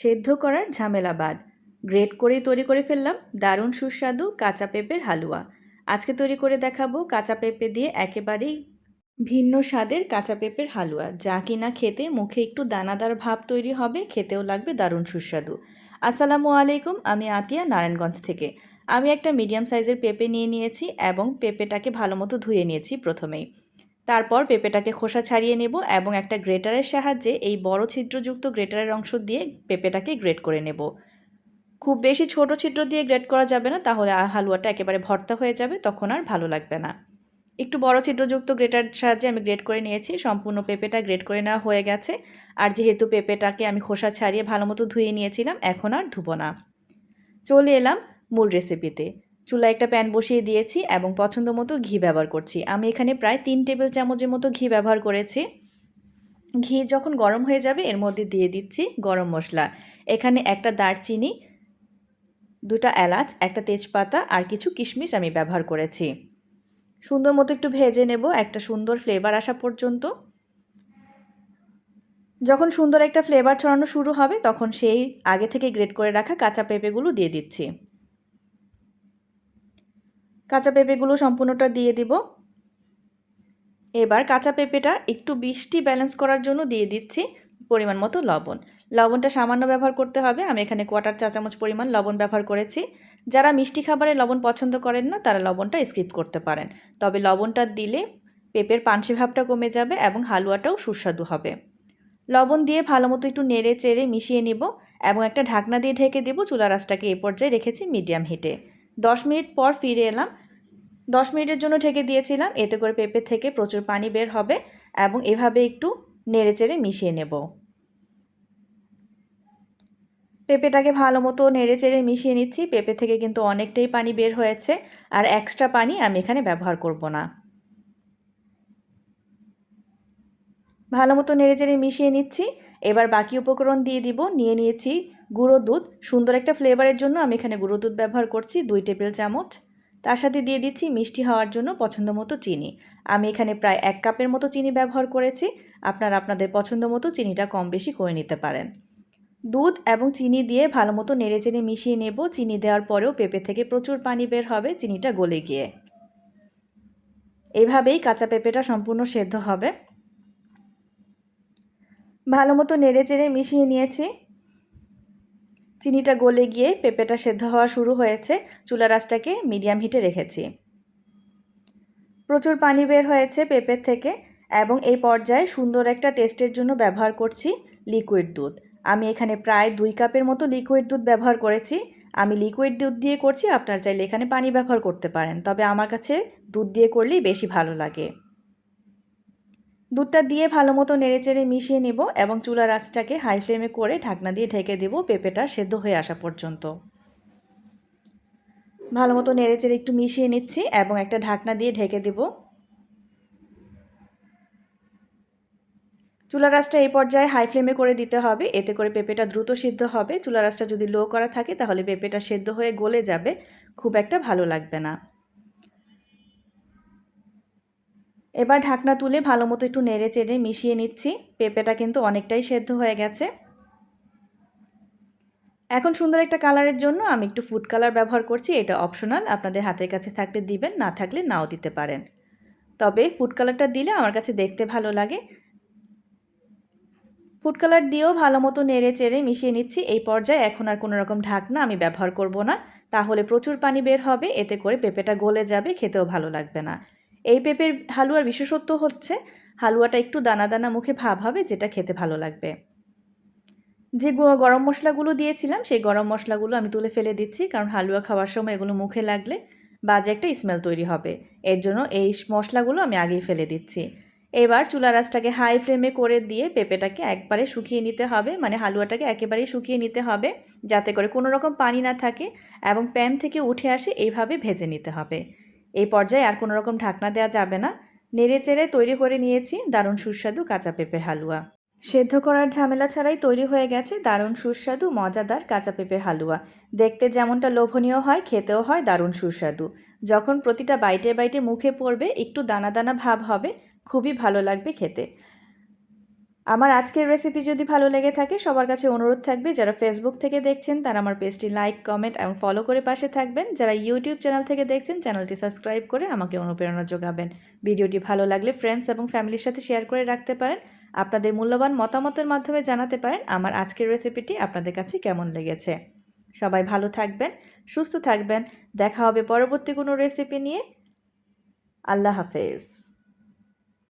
সেদ্ধ করার ঝামেলা বাদ। গ্রেট করেই তৈরি করে ফেললাম দারুণ সুস্বাদু কাঁচা পেঁপের হালুয়া। আজকে তৈরি করে দেখাবো কাঁচা পেঁপে দিয়ে একেবারেই ভিন্ন স্বাদের কাঁচা পেঁপের হালুয়া, যা কিনা খেতে মুখে একটু দানাদার ভাব তৈরি হবে, খেতেও লাগবে দারুণ সুস্বাদু। আসসালামু আলাইকুম, আমি আতিয়া, নারায়ণগঞ্জ থেকে। আমি একটা মিডিয়াম সাইজের পেঁপে নিয়ে নিয়েছি এবং পেঁপেটাকে ভালো মতো ধুয়ে নিয়েছি প্রথমেই। তারপর পেঁপেটাকে খোসা ছাড়িয়ে নেব এবং একটা গ্রেটারের সাহায্যে এই বড় ছিদ্রযুক্ত গ্রেটারের অংশ দিয়ে পেঁপেটাকে গ্রেট করে নেব। খুব বেশি ছোট ছিদ্র দিয়ে গ্রেট করা যাবে না, তাহলে হালুয়াটা একেবারে ভর্তা হয়ে যাবে, তখন আর ভালো লাগবে না। একটু বড় ছিদ্রযুক্ত গ্রেটার সাহায্যে আমি গ্রেট করে নিয়েছি, সম্পূর্ণ পেঁপেটা গ্রেট করে নেওয়া হয়ে গেছে। আর যেহেতু পেঁপেটাকে আমি খোসা ছাড়িয়ে ভালো মতো ধুয়ে নিয়েছিলাম, এখন আর ধুবো না। চলে এলাম মূল রেসিপিতে চুলায় একটা প্যান বসিয়ে দিয়েছি এবং পছন্দ মতো ঘি ব্যবহার করছি। আমি এখানে প্রায় তিন টেবিল চামচের মতো ঘি ব্যবহার করেছি। ঘি যখন গরম হয়ে যাবে, এর মধ্যে দিয়ে দিচ্ছি গরম মশলা। এখানে একটা দারচিনি, দুটা এলাচ, একটা তেজপাতা আর কিছু কিশমিশ আমি ব্যবহার করেছি। সুন্দর মতো একটু ভেজে নেব, একটা সুন্দর ফ্লেভার আসা পর্যন্ত। যখন সুন্দর একটা ফ্লেভার ছড়ানো শুরু হবে, তখন সেই আগে থেকে গ্রেট করে রাখা কাঁচা পেঁপেগুলো দিয়ে দিচ্ছি। কাঁচা পেঁপেগুলো সম্পূর্ণটা দিয়ে দিব। এবার কাঁচা পেঁপেটা একটু বৃষ্টি ব্যালেন্স করার জন্য দিয়ে দিচ্ছি পরিমাণ মতো লবণ। লবণটা সামান্য ব্যবহার করতে হবে। আমি এখানে কোয়াটার চা চামচ পরিমাণ লবণ ব্যবহার করেছি। যারা মিষ্টি খাবারে লবণ পছন্দ করেন না, তারা লবণটা স্কিপ করতে পারেন। তবে লবণটা দিলে পেঁপের পানসি ভাবটা কমে যাবে এবং হালুয়াটাও সুস্বাদু হবে। লবণ দিয়ে ভালো মতো একটু নেড়ে চেড়ে মিশিয়ে নিব এবং একটা ঢাকনা দিয়ে ঢেকে দেবো। চুলা রাসটাকে এ পর্যায়ে রেখেছি মিডিয়াম হিটে দশ মিনিট পর ফিরে এলাম। দশ মিনিটের জন্য ঢেকে দিয়েছিলাম। এতে করে পেঁপে থেকে প্রচুর পানি বের হবে এবং এভাবে একটু নেড়ে চেড়ে মিশিয়ে নেব। পেঁপেটাকে ভালো মতো নেড়ে চেড়ে মিশিয়ে নিচ্ছি। পেঁপে থেকে কিন্তু অনেকটাই পানি বের হয়েছে আর এক্সট্রা পানি আমি এখানে ব্যবহার করব না। ভালো মতো নেড়ে চেড়ে মিশিয়ে নিচ্ছি। এবার বাকি উপকরণ দিয়ে দিব। নিয়ে নিয়েছি গুঁড়ো দুধ। সুন্দর একটা ফ্লেভারের জন্য আমি এখানে গুঁড়ো দুধ ব্যবহার করছি, দুই টেবিল চামচ। তার সাথে দিয়ে দিচ্ছি মিষ্টি হওয়ার জন্য পছন্দ মতো চিনি। আমি এখানে প্রায় এক কাপের মতো চিনি ব্যবহার করেছি। আপনারা আপনাদের পছন্দ মতো চিনিটা কম বেশি করে নিতে পারেন। দুধ এবং চিনি দিয়ে ভালো মতো নেড়ে চেড়ে মিশিয়ে নেব। চিনি দেওয়ার পরেও পেঁপে থেকে প্রচুর পানি বের হবে, চিনিটা গলে গিয়ে। এভাবেই কাঁচা পেঁপেটা সম্পূর্ণ সেদ্ধ হবে। ভালো মতো নেড়ে চেড়ে মিশিয়ে নিয়েছি। চিনিটা গলে গিয়ে পেঁপেটা সেদ্ধ হওয়া শুরু হয়েছে। চুলা রাসটাকে মিডিয়াম হিটে রেখেছি। প্রচুর পানি বের হয়েছে পেঁপের থেকে এবং এই পর্যায়ে সুন্দর একটা টেস্টের জন্য ব্যবহার করছি লিকুইড দুধ। আমি এখানে প্রায় দুই কাপের মতো লিকুইড দুধ ব্যবহার করেছি। আমি লিকুইড দুধ দিয়ে করছি, আপনার চাইলে এখানে পানি ব্যবহার করতে পারেন। তবে আমার কাছে দুধ দিয়ে করলেই বেশি ভালো লাগে। দুধটা দিয়ে ভালো মতো নেড়েচেড়ে মিশিয়ে নেব এবং চুলার আঁচটাকে হাই ফ্লেমে করে ঢাকনা দিয়ে ঢেকে দেব পেঁপেটা সেদ্ধ হয়ে আসা পর্যন্ত। ভালো মতো নেড়েচেড়ে একটু মিশিয়ে নিচ্ছি এবং একটা ঢাকনা দিয়ে ঢেকে দেব। চুলা রাসটা এই পর্যায়ে হাই ফ্লেমে করে দিতে হবে, এতে করে পেঁপেটা দ্রুত সিদ্ধ হবে। চুলা রাসটা যদি লো করা থাকে, তাহলে পেঁপেটা সেদ্ধ হয়ে গলে যাবে, খুব একটা ভালো লাগবে না। এবার ঢাকনা তুলে ভালো মতো একটু নেড়ে চেড়ে মিশিয়ে নিচ্ছি। পেঁপেটা কিন্তু অনেকটাই সেদ্ধ হয়ে গেছে। এখন সুন্দর একটা কালারের জন্য আমি একটু ফুড কালার ব্যবহার করছি। এটা অপশনাল আপনাদের হাতের কাছে থাকলে দিবেন, না থাকলে নাও দিতে পারেন। তবে ফুড কালারটা দিলে আমার কাছে দেখতে ভালো লাগে। ফুড কালার দিয়েও ভালো মতো নেড়ে চেড়ে মিশিয়ে নিচ্ছি। এই পর্যায়ে এখন আর কোনো রকম ঢাকনা আমি ব্যবহার করব না। তাহলে প্রচুর পানি বের হবে, এতে করে পেঁপেটা গলে যাবে, খেতেও ভালো লাগবে না। এই পেঁপের হালুয়ার বিশেষত্ব হচ্ছে হালুয়াটা একটু দানা দানা মুখে ভাব হবে, যেটা খেতে ভালো লাগবে। যে গরম মশলাগুলো দিয়েছিলাম, সেই গরম মশলাগুলো আমি তুলে ফেলে দিচ্ছি, কারণ হালুয়া খাওয়ার সময় এগুলো মুখে লাগলে বাজে একটা স্মেল তৈরি হবে। এর জন্য এই মশলাগুলো আমি আগেই ফেলে দিচ্ছি। এবার চুলা রাসটাকে হাই ফ্লেমে করে দিয়ে পেঁপেটাকে একবারে শুকিয়ে নিতে হবে মানে হালুয়াটাকে একেবারেই শুকিয়ে নিতে হবে, যাতে করে কোনো রকম পানি না থাকে এবং প্যান থেকে উঠে আসে, এইভাবে ভেজে নিতে হবে। এই পর্যায়ে আর কোনো রকম ঢাকনা দেওয়া যাবে না। নেড়ে চেড়ে তৈরি করে নিয়েছি দারুণ সুস্বাদু কাঁচা পেঁপের হালুয়া। সেদ্ধ করার ঝামেলা ছাড়াই তৈরি হয়ে গেছে দারুণ সুস্বাদু, মজাদার কাঁচা পেঁপের হালুয়া। দেখতে যেমনটা লোভনীয় হয়, খেতেও হয় দারুণ সুস্বাদু। যখন প্রতিটা বাইটে বাইটে মুখে পড়বে, একটু দানা দানা ভাব হবে, খুবই ভালো লাগবে খেতে। আমার আজকের রেসিপি যদি ভালো লেগে থাকে, সবার কাছে অনুরোধ থাকবে, যারা ফেসবুক থেকে দেখছেন, তারা আমার পেজটি লাইক কমেন্ট এবং ফলো করে পাশে থাকবেন। যারা ইউটিউব চ্যানেল থেকে দেখছেন চ্যানেলটি সাবস্ক্রাইব করে আমাকে অনুপ্রেরণা যোগাবেন। ভিডিওটি ভালো লাগলে ফ্রেন্ডস এবং ফ্যামিলির সাথে শেয়ার করে রাখতে পারেন। আপনাদের মূল্যবান মতামতের মাধ্যমে জানাতে পারেন আমার আজকের রেসিপিটি আপনাদের কাছে কেমন লেগেছে। সবাই ভালো থাকবেন, সুস্থ থাকবেন। দেখা হবে পরবর্তী কোনো রেসিপি নিয়ে। আল্লাহ হাফেজ।